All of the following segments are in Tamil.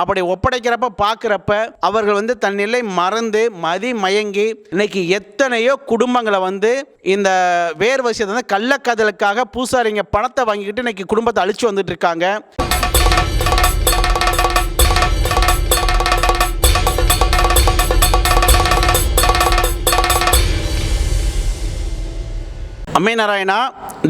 அப்படி ஒப்படைக்கிறப்ப பார்க்குறப்ப அவர்கள் வந்து தன் நிலை மறந்து மதி மயங்கி இன்னைக்கு எத்தனையோ குடும்பங்களை வந்து இந்த வேர் வசியத்தை வந்து கள்ளக்காதலுக்காக பூசாரிங்க பணத்தை வாங்கிக்கிட்டு இன்னைக்கு குடும்பத்தை அழிச்சு வந்துட்டு இருக்காங்க. அம்மை நாராயணா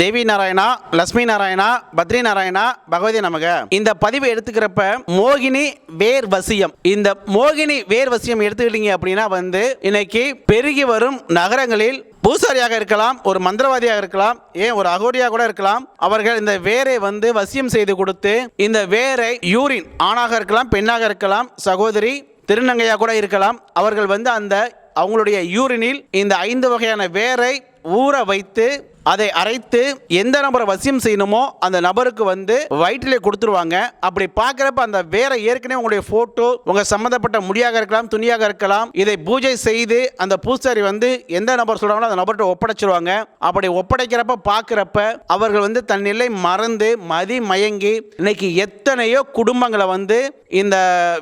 தேவி நாராயணா லட்சுமி நாராயணா பத்ரி நாராயணா பகவதி நமக. இந்த பதிவை எடுத்துக்கிறப்ப மோகினி வேர் வசியம். இந்த மோகினி வேர் வசியம் எடுத்துக்கிட்டீங்க அப்படின்னா வந்து இன்னைக்கு பெருகி வரும் நகரங்களில் பூசாரியாக இருக்கலாம் ஒரு மந்திரவாதியாக இருக்கலாம் ஏன் ஒரு அகோரியாக கூட இருக்கலாம் அவர்கள் இந்த வேரை வந்து வசியம் செய்து கொடுத்து இந்த வேரை யூரின் ஆணாக இருக்கலாம் பெண்ணாக இருக்கலாம் சகோதரி திருநங்கையாக கூட இருக்கலாம் அவர்கள் வந்து அந்த அவங்களுடைய யூரினில் இந்த ஐந்து வகையான வேரை ஊற வைத்து அதை அரைத்து எந்த நபரை வசியம் செய்யணுமோ அந்த நபருக்கு வந்து வயிற்றிலே கொடுத்துருவாங்க. அப்படி பார்க்குறப்ப அந்த வேற ஏற்கனவே உங்களுடைய ஃபோட்டோ உங்கள் சம்மந்தப்பட்ட முடியாக இருக்கலாம் துணியாக இருக்கலாம் இதை பூஜை செய்து அந்த பூசாரி வந்து எந்த நபர் சொல்கிறாங்களோ அந்த நபர்கிட்ட ஒப்படைச்சிருவாங்க. அப்படி ஒப்படைக்கிறப்ப பார்க்குறப்ப அவர்கள் வந்து தன் நிலை மறந்து மதி மயங்கி இன்னைக்கு எத்தனையோ குடும்பங்களை வந்து இந்த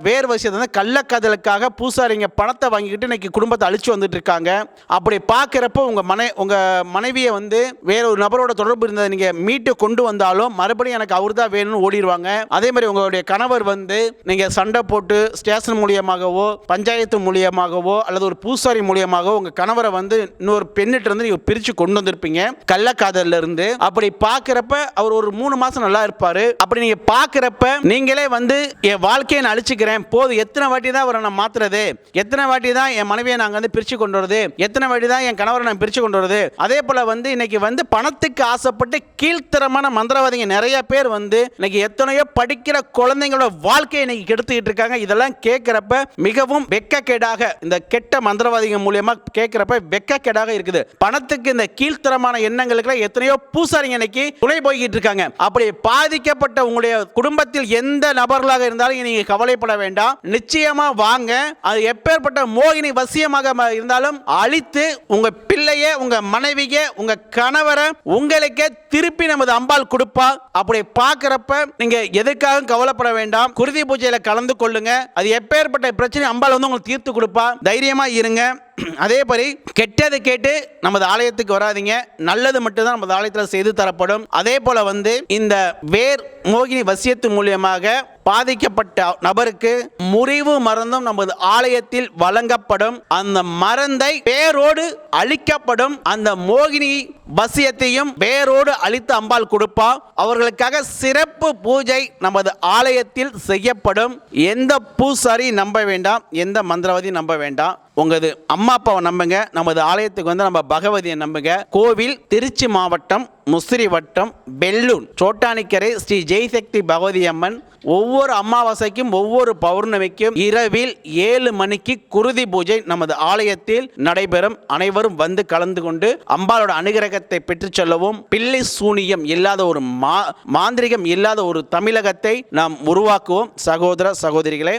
வேர் வசியத்தை வந்து கள்ளக்காதலுக்காக பூசாரிங்க பணத்தை வாங்கிக்கிட்டு இன்னைக்கு குடும்பத்தை அழிச்சு வந்துட்டு இருக்காங்க. அப்படி பார்க்குறப்ப உங்கள் மனை உங்கள் மனைவியை வந்து வேற ஒரு நபரோட தொடர்பு இருந்ததை நீங்கள் மீட்டு கொண்டு வந்தாலும் மறுபடியும் எனக்கு அவர் தான் வேணும்னு ஓடிடுவாங்க அதே மாதிரி உங்களுடைய கணவர் வந்து நீங்கள் சண்டை போட்டு ஸ்டேஷன் மூலியமாகவோ பஞ்சாயத்து மூலியமாகவோ அல்லது ஒரு பூசாரி மூலியமாகவோ உங்கள் கணவரை வந்து இன்னொரு பெண்ணிட்ட இருந்து நீங்கள் பிரித்து கொண்டு வந்திருப்பீங்க. கள்ளக்காதல்ல இருந்து. அப்படி பார்க்குறப்ப அவர் ஒரு மூணு மாதம் நல்லா இருப்பார். அப்படி நீங்கள் பார்க்குறப்ப நீங்களே வந்து என் வாழ்க்கையை நான் அழிச்சுக்கிறேன். போதும். எத்தனை வாட்டி தான் அவரை நான் மாத்துறது? எத்தனை வாட்டி தான் என் மனைவியை நாங்கள் வந்து பிரித்து கொண்டு வரது எத்தனை வாட்டி தான் என் கணவரை நான் பிரித்து கொண்டு வரது அதே போல் வந்து இன்னைக்கு வந்து பணத்துக்கு ஆசைப்பட்டு கீழ்த்தரமான மந்திரவாதிங்க நிறைய பேர் வந்து இன்னைக்கு எத்தனையோ படிக்கிற குழந்தைங்களோட வாழ்க்கையை இன்னைக்கு கெடுத்துக்கிட்டு இருக்காங்க. இதெல்லாம் கேட்குறப்ப மிகவும் வெக்கக்கேடாக இந்த கெட்ட மந்திரவாதிகள் மூலியமா கேட்குறப்ப வெக்கக்கேடாக இருக்குது. பணத்துக்கு இந்த கீழ்த்தரமான எண்ணங்களுக்கு எத்தனையோ பூசாரிங்க இன்னைக்கு துணை போய்கிட்டு இருக்காங்க. அப்படி பாதிக்கப்பட்ட உங்களுடைய குடும்பத்தில் எந்த நபர்களாக இருந்தாலும் நீங்க கவலைப்பட வேண்டாம். நிச்சயமா வாங்க. அது எப்பேற்பட்ட மோகினி வசியமாக இருந்தாலும் அழித்து உங்க பிள்ளைய உங்க மனைவிய உங்க கணவரை உங்களுக்கே திருப்பி நமது அம்பாள் கொடுப்பா. அப்படி பார்க்குறப்ப நீங்க எதுக்காகவும் கவலைப்பட வேண்டாம். குருதி பூஜையில கலந்து கொள்ளுங்க. அது எப்பேற்பட்ட பிரச்சனை அம்பாள் வந்து உங்களுக்கு தீர்த்து கொடுப்பா. தைரியமா இருங்க. அதே மாதிரி கெட்டது கேட்டு நமது ஆலயத்துக்கு வராதீங்க. நல்லது மட்டும்தான் நமது ஆலயத்தில் செய்து தரப்படும். அதே போல வந்து இந்த வேர் மோகினி வசியத்து மூலியமாக பாதிக்கப்பட்ட நபருக்கு முறிவு மருந்தும் நமது ஆலயத்தில் வழங்கப்படும். அந்த மருந்தை பேரோடு அழிக்கப்படும். அந்த மோகினி வசியத்தையும் வேரோடு அழித்து அம்பாள் கொடுப்பா. அவர்களுக்காக சிறப்பு பூஜை நமது ஆலயத்தில் செய்யப்படும். எந்த பூசாரி நம்ப வேண்டாம் எந்த மந்திரவாதி நம்ப வேண்டாம். உங்களது அம்மா அப்பாவை நம்புங்க நமது ஆலயத்துக்கு வந்து நம்ம பகவதியை நம்புங்க. கோவில் திருச்சி மாவட்டம் முசிறி வட்டம் பெல்லூன் சோட்டானிக்கரை ஸ்ரீ ஜெய்சக்தி பகவதி அம்மன். ஒவ்வொரு அமாவாசைக்கும் ஒவ்வொரு பௌர்ணமிக்கும் இரவில் ஏழு மணிக்கு குருதி பூஜை நமது ஆலயத்தில் நடைபெறும். அனைவரும் வந்து கலந்து கொண்டு அம்பாலோட அனுகிரகத்தை பெற்றுச் செல்லவும். பிள்ளை சூனியம் இல்லாத ஒரு மா மாந்திரிகம் இல்லாத ஒரு தமிழகத்தை நாம் உருவாக்குவோம். சகோதர சகோதரிகளே.